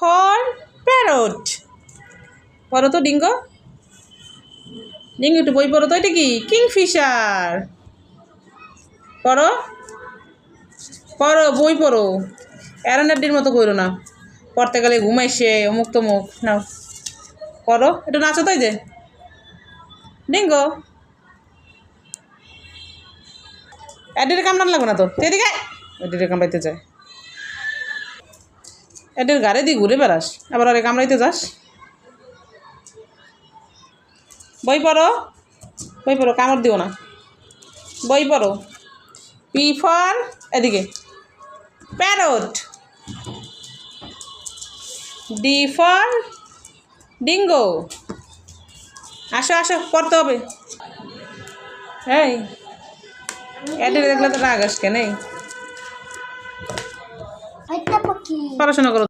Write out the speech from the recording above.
For parrot. পড়ো তো dingo. Dingo একটু বই পড়ো তো, এটা কি? কিংফিশার। পড়ো। পড়ো, বই পড়ো। অ্যারানাডির মতো করো না। পড়তে গেলে ঘুমাইছে অমুক তমুক। নাও। করো একটু নাচো তাই যে। ডিঙ্গো। অ্যাডির কামড়ান লাগবে না তো? তুই এদিকে। অ্যাডিরে কামড়াইতে যায়। অ্যাডির গাড়ি দিয়ে ঘুরে বেড়াস। আবার আরে কামড়াইতে যাস। বই পড়ো। বই পড়ো, কামড় দিও না। বই পড়ো। পি ফর এদিকে। প্যারট। D for dingo. আসো আসো, পড়তে হবে। এই এটি দেখলে তো রাগ আসকে নেই? পড়াশোনা করো